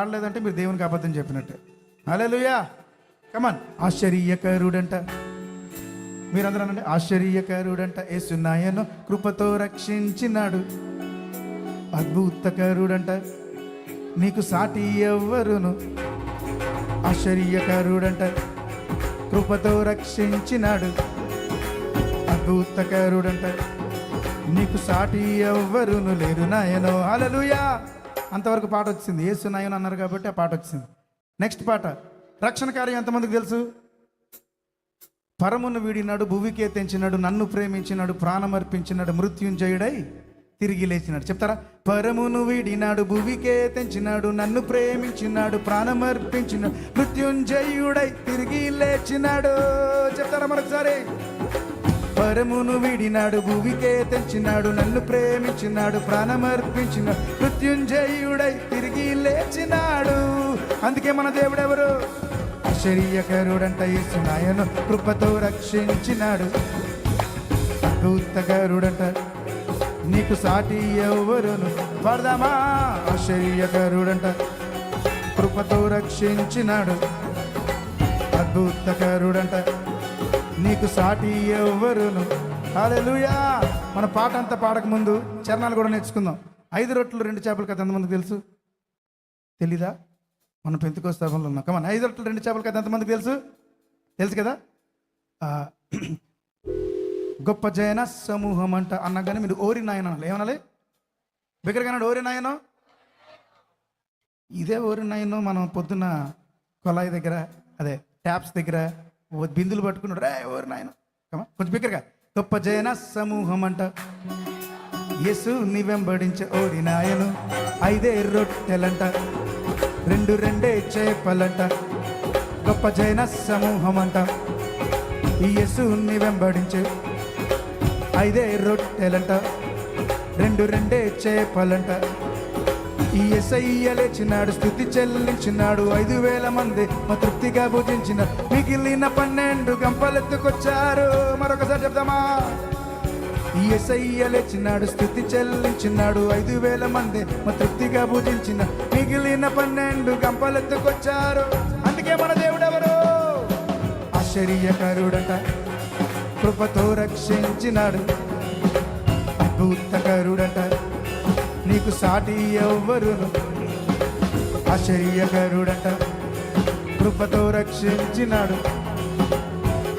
ఆడలేదంటే మీరు దేవునికి అబద్ధం చెప్పినట్టే. హల్లెలూయా. కమన్ ఆశ్చర్యకరుడంట. మీరందరూ అనండి ఆశ్చర్యకరుడంట. యేసునాయను కృపతో రక్షించినాడు. అద్భుతకరుడంట. నీకు సాటి ఎవ్వరును. ఆశ్చర్యకరుడంట. కృపతో రక్షించినాడు. అద్భుతకరుడంట. నీకు సాటి ఎవ్వరును లేరు నాయనో. అలలుయా అంతవరకు పాట వచ్చింది. యేసు నాయన అన్నారు కాబట్టి ఆ పాట వచ్చింది. నెక్స్ట్ పాట. రక్షణ కార్యం ఎంతమందికి తెలుసు? పరమును వీడినాడు భువికే తెంచినాడు నన్ను ప్రేమించినాడు ప్రాణమర్పించినాడు మృత్యుంజయుడై తిరిగి లేచినాడు. చెప్తారా? పరమును వీడినాడు భువికే తెంచినాడు నన్ను ప్రేమించినాడు ప్రాణమర్పించినాడు మృత్యుంజయుడై తిరిగి లేచినాడు. చెప్తారా మరొకసారి? పరమును విడినాడు భూమికే తెచ్చినాడు నన్ను ప్రేమించినాడు ప్రాణమర్పించినాడు మృత్యుంజయుడై తిరిగి లేచినాడు. అందుకే మన దేవుడెవరు? ఆశ్చర్యకరుడంట యేసునాయను కృపతో రక్షించినాడు. అద్భుతకరుడంట నీకు సాటి ఎవరును? పడదామా? ఆశ్చర్యకరుడంట కృపతో రక్షించినాడు. అద్భుతకరుడంట నీకు సాటి ఎవ్వరును. హల్లెలూయా. మన పాట అంతా పాడక ముందు చరణాలు కూడా నేర్చుకుందాం. ఐదు రొట్టెలు రెండు చేపలు కథ ఎంతమందికి తెలుసు? తెలీదా? మనం పెంతుకోస్తాపంలో ఉన్నాం. కమన్ ఐదు రొట్టెలు రెండు చేపలు కథ ఎంతమందికి తెలుసు? తెలుసు కదా? గొప్ప జయన సమూహం అంట అన్నగానే మీరు ఓరి నాయన అనాలి. ఏమనాలి? బిగ్గరగా ఓరి నాయనో? ఇదే ఓరి నాయనో మనం పొద్దున్న కొలాయి దగ్గర అదే ట్యాప్స్ దగ్గర బిందులు పట్టుకున్నాడు. రే ఎవరు నాయన? కొంచెం బిగ్గరగా. గొప్ప జయన సమూహం అంట యేసు ని వెంబడించే ఓడి నాయను. ఐదే రొట్టెలంట. రెండు రెండే చేపలంట. గొప్ప జైన సమూహం అంట ఈ యేసుని వెంబడించే ఐదే రొట్టెలంట. రెండు రెండే చేపలంట. ఈ ఎసయ్య లేచినాడు స్థుతి చెల్లించినాడు. ఐదు వేల మంది మా తృప్తిగా భుజించిన మిగిలిన పన్నెండు గంపలెత్తుకొచ్చారు. మరొకసారి చెప్దామా? ఈ ఎసయ్య లేచినాడు స్థుతి చెల్లించినాడు. ఐదు వేల మంది మా తృప్తిగా భుజించిన మిగిలిన పన్నెండు గంపలెత్తుకొచ్చారు. అందుకే మన దేవుడెవరు? ఆశ్చర్యకరుడట కృపతో రక్షించినాడు. అద్భుతకరుడంట. నీకు సాటి ఎవ్వరును ఆశ్చర్యకరుడంట కృపతో రక్షించినాడు.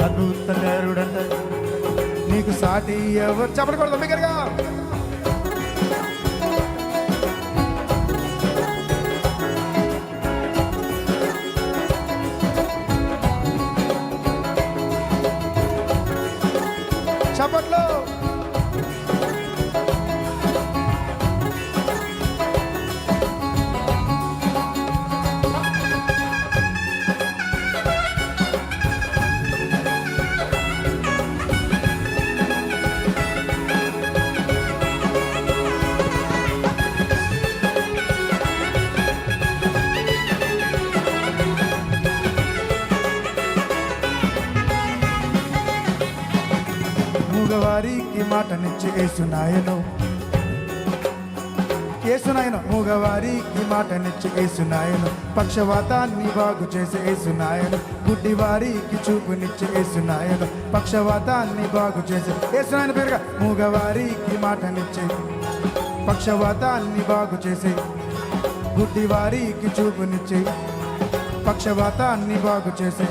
అద్భుతకరుడంట నీకు సాటి ఎవరు చెప్పకూడదు దగ్గరగా మాటనిచ్చి ఏసునాయను ఏసునాయను మూగవారికి మాటనిచ్చి ఏసునాయను పక్షవాతాన్ని బాగు చేసి ఏసునాయను గుడ్డివారికి చూపునిచ్చి ఏసునాయను పక్షవాతాన్ని బాగు చేసి ఏసునాయన పేరుగా మూగవారికి మాటనిచ్చి. పక్షవాతాన్ని బాగు చేసి గుడ్డివారికి చూపునిచ్చి. పక్షవాతాన్ని బాగు చేసే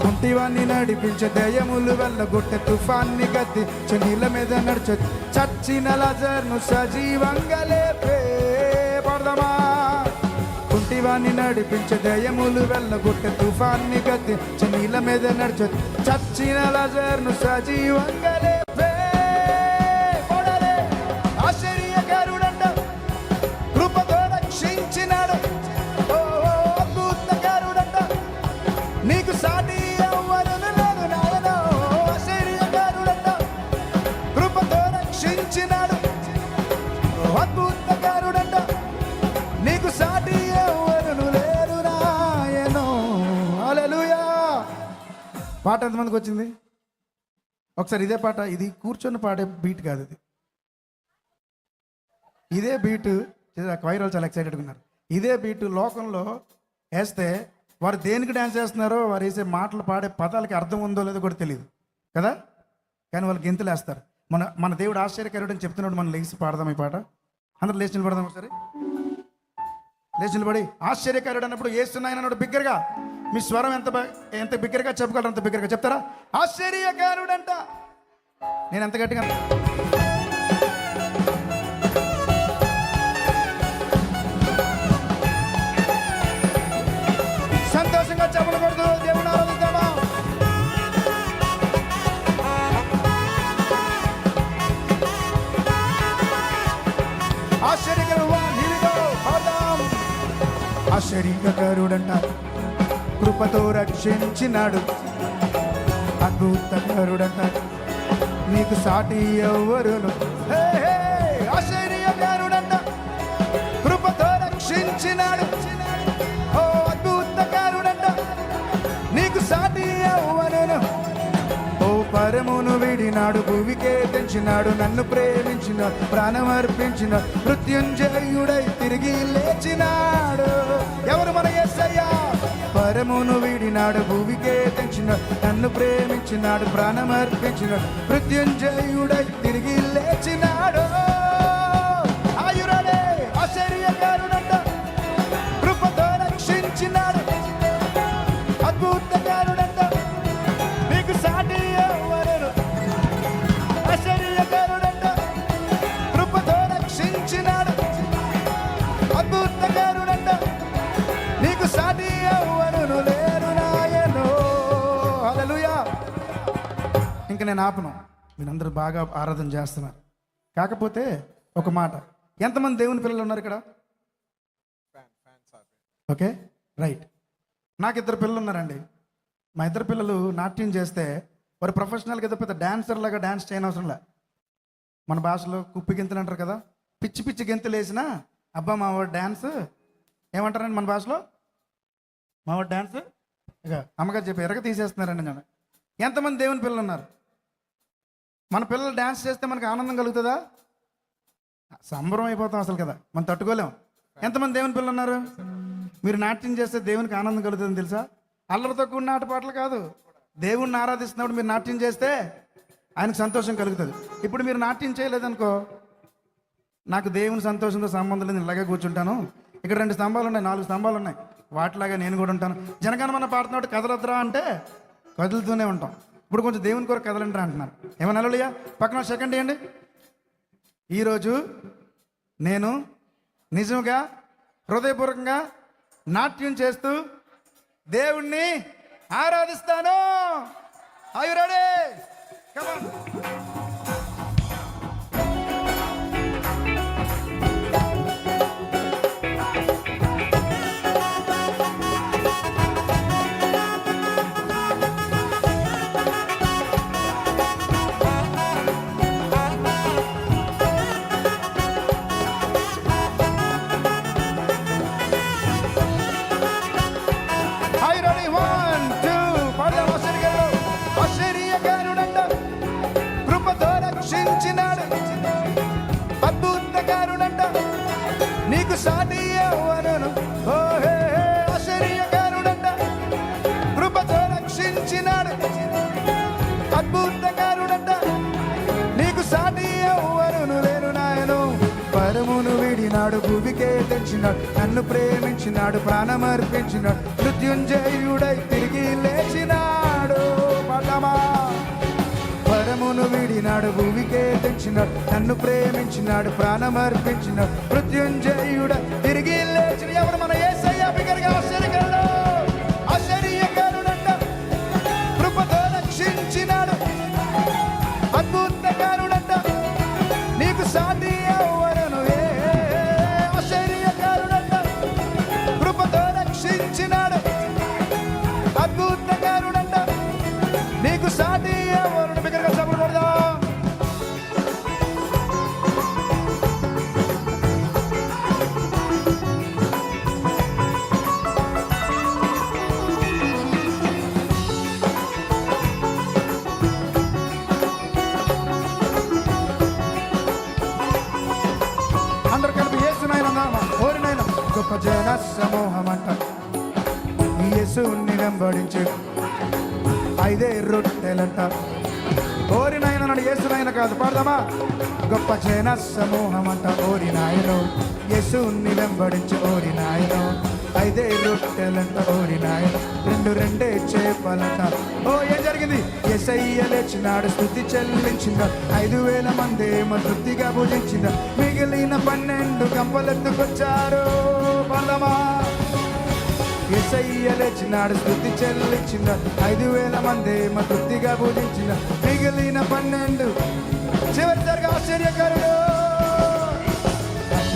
కుంటివాన్ని నడిపించే దయములు వెళ్ళగొట్టే తుఫాన్ని గద్ది నీళ్ళ మీద నడిచే చచ్చిన లజర్ను సజీవంగా లేపే పడదమా? కుంటివాన్ని నడిపించే దయములు వెళ్ళగొట్టే తుఫాన్ని గద్ది నీళ్ళ మీద నడిచే చచ్చిన లజర్ను సజీవంగా పాట ఎంతమందికి వచ్చింది? ఒకసారి ఇదే పాట ఇది కూర్చొని పాడే బీట్ కాదు ఇది. ఇదే బీటు వైరల్ చాలా ఎక్సైటెడ్గా ఉన్నారు. ఇదే బీటు లోకంలో వేస్తే వారు దేనికి డ్యాన్స్ చేస్తున్నారో వారు వేసే మాటలు పాడే పదాలకి అర్థం ఉందో లేదో కూడా తెలియదు కదా? కానీ వాళ్ళు గెంతులు వేస్తారు మన మన దేవుడు ఆశ్చర్యకరుడు అని చెప్తున్నాడు మనం లేచి పాడదాం ఈ పాట. అందరూ లేచి నిలబడదాం ఒకసారి. లేచి నిలబడి ఆశ్చర్యకరుడు అన్నప్పుడు వేస్తున్నాయని అన్నాడు బిగ్గరగా. మీ స్వరం ఎంత ఎంత బిగ్గరగా చెప్పగలరు అంత బిగ్గరగా చెప్తారా? ఆశ్చర్యకారుడంట. నేను ఎంత గట్టిగా సంతోషంగా చెప్పలు కొడుతూ దేవుని ఆరాధిద్దామా? ఆశ్చర్యకరువా ఆశ్చర్యకరుడంట. కృపతో రక్షించినాడు. అద్భుతకరుడంట నీకు సాటి ఎవరును ఆశ్చర్యకరుడంట కృపతో రక్షించినాడు. పుట్టినాడు భూమికే తెంచినాడు నన్ను ప్రేమించిన ప్రాణం అర్పించిన మృత్యుంజయుడై తిరిగి లేచినాడు. ఎవరు మన యేసయ్యా పరమును వీడినాడు భూమికే తెంచిన నన్ను ప్రేమించినాడు ప్రాణం అర్పించిన మృత్యుంజయుడై తిరిగి లేచినాడు. ఆయురడే ఆశ్చర్యకారుడంట నీకు సాటి ఎవరు లేరు నాయనో. ఇంక నేను ఆపను. మీరందరూ బాగా ఆరాధన చేస్తున్నారు. కాకపోతే ఒక మాట. ఎంతమంది దేవుని పిల్లలు ఉన్నారు ఇక్కడ? ఓకే? రైట్. నాకు ఇద్దరు పిల్లలు ఉన్నారండి. మా ఇద్దరు పిల్లలు నాట్యం చేస్తే వారు ప్రొఫెషనల్గా ఏదో పెద్ద డాన్సర్ లాగా డాన్స్ చేయనవసరం లే. మన భాషలో కుప్పి గెంతులు అంటారు కదా? పిచ్చి పిచ్చి గెంతులు వేసినా అబ్బా మా వాడు డ్యాన్స్ ఏమంటారండి మన భాషలో? మా వాడు డ్యాన్స్ ఇక అమ్మగారు చెప్పి ఎరగ తీసేస్తున్నారండి నేను ఎంతమంది దేవుని పిల్లలు ఉన్నారు? మన పిల్లలు డ్యాన్స్ చేస్తే మనకు ఆనందం కలుగుతుందా? సంబరం అయిపోతాం అసలు కదా మనం తట్టుకోలేం. ఎంతమంది దేవుని పిల్లలు ఉన్నారు? మీరు నాట్యం చేస్తే దేవునికి ఆనందం కలుగుతుంది తెలుసా? అల్లరితో కూడిన ఆటపాటలు కాదు. దేవుణ్ణి ఆరాధిస్తున్నప్పుడు మీరు నాట్యం చేస్తే ఆయనకు సంతోషం కలుగుతుంది. ఇప్పుడు మీరు నాట్యం చేయలేదనుకో నాకు దేవుని సంతోషంతో సంబంధం లేదు నేను ఇలాగే కూర్చుంటాను. ఇక్కడ రెండు స్తంభాలు ఉన్నాయి నాలుగు స్తంభాలు ఉన్నాయి వాటిలాగా నేను కూడా ఉంటాను. జనగణమన పాడుతున్నట్టు కదలొద్దురా అంటే కదులుతూనే ఉంటాం. ఇప్పుడు కొంచెం దేవుని కొరకు కదలంటారా అంటున్నారు. ఏమన్నా అలలియా పక్కన సెకండ్ ఇవ్వండి ఈరోజు నేను నిజంగా హృదయపూర్వకంగా నాట్యం చేస్తూ దేవుణ్ణి ఆరాధిస్తాను. ఐ రెడీ కమా నీకు సాటి ఎవరను ఓ ఆశ్చర్యకారుడంట కృపతో రక్షించినాడు. అద్భుతకారుడంట నీకు సాటి ఎవరును లేరు నాయను. పరమును విడినాడు భూమికే తెచ్చినాడు. నన్ను ప్రేమించినాడు ప్రాణమర్పించినాడు. మృత్యుంజయుడై తిరిగి లేచినాడు పదమా పరమును విడినాడు భూమికే తెచ్చినాడు నన్ను ప్రేమించినాడు ప్రాణమర్పించినాడు మృత్యుంజయుడ. తిరిగి లేచిన ఎవరు మన ఏసయ్య బిగ్గరగా ఆశ్చర్యకరుడు ఆశ్చర్యకరుడంట కృపతో రక్షించినాడు. అద్భుతకారుడంట. నీకు సాటి వెంబడించాడు ఐదే రొట్టెలంట. ఓరి నాయన నన్ను యేసునాయన కాదు. పాడదామా? గొప్ప జన సమూహం అంట ఓరి నాయను. యేసుని వెంబడించు ఓరి నాయను. ఐదే రొట్టెలంట ఓరి నాయన. రెండు రెండే చేపలంట. ఓ ఏం జరిగింది? ఎసయ్య లేచినాడు స్థుతి చెల్లించింద? ఐదు వేల మంది తృప్తిగా భుజించింద? మిగిలిన పన్నెండు గంపలెత్తుకొచ్చారు. పాడదామా? ఎసయ్య లేచినాడు స్థుతి చెల్లించిన. ఐదు వేల మంది మా తృప్తిగా పూజించిన మిగిలిన పన్నెండు. చివరిసారిగా ఆశ్చర్యకరుడు.